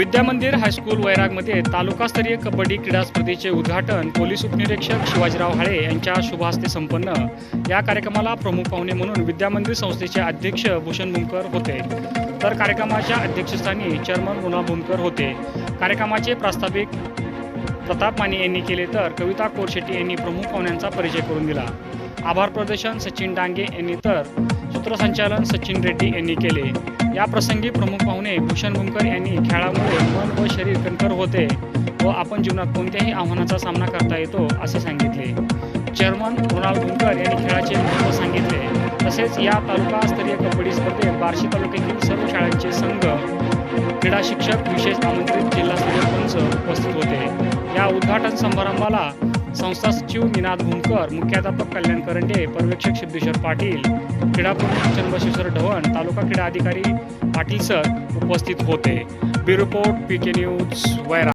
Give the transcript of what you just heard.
विद्यामंदिर high school वैरागमध्ये तालुकास्तरीय कबड्डी क्रीडा स्पर्धेचे उद्घाटन पोलीस उपनिरीक्षक शिवाजीराव हाळे यांच्या शुभहस्ते संपन्न. या कार्यक्रमाला प्रमुख पाहुणे म्हणून विद्यामंदिर संस्थेचे अध्यक्ष भूषण भूमकर होते. तर कार्यक्रमाच्या अध्यक्षस्थानी चेअरमन मुना भूमकर होते. कार्यक्रमाचे प्रास्ताविक प्रताप माने यांनी केले तर कविता कोरशेट्टी यांनी प्रमुख पाहुण्यांचा परिचय करून दिला. आभार प्रदर्शन सचिन डांगे यांनी तर सूत्रसंचालन सचिन रेड्डी यांनी केले. या प्रसंगी प्रमुख पाहुणे भूषण गुंकर यांनी खेळामुळे मन व शरीर कणकर होते व आपण जीवनात कोणत्याही आव्हानाचा सामना करता येतो असे सांगितले. चेअरमन मृणाल गुंकर यांनी खेळाचे महत्त्व सांगितले. तसेच या तालुकास्तरीय कबड्डी स्पर्धेत बार्शी तालुक्यातील सर्व शाळांचे संघ क्रीडा शिक्षक विशेष आमंत्रित जिल्हास्तरीय पंच उपस्थित होते. या उद्घाटन समारंभाला संस्था सचिव निनाद भूमकर मुख्याध्यापक कल्याण करंडे पर्यवेक्षक सिद्धेश्वर पाटील क्रीडा प्रमुख चंद्रशेखर ढवण तालुका क्रीडा अधिकारी पाटील सर उपस्थित होते. Bureau report P K news वैरा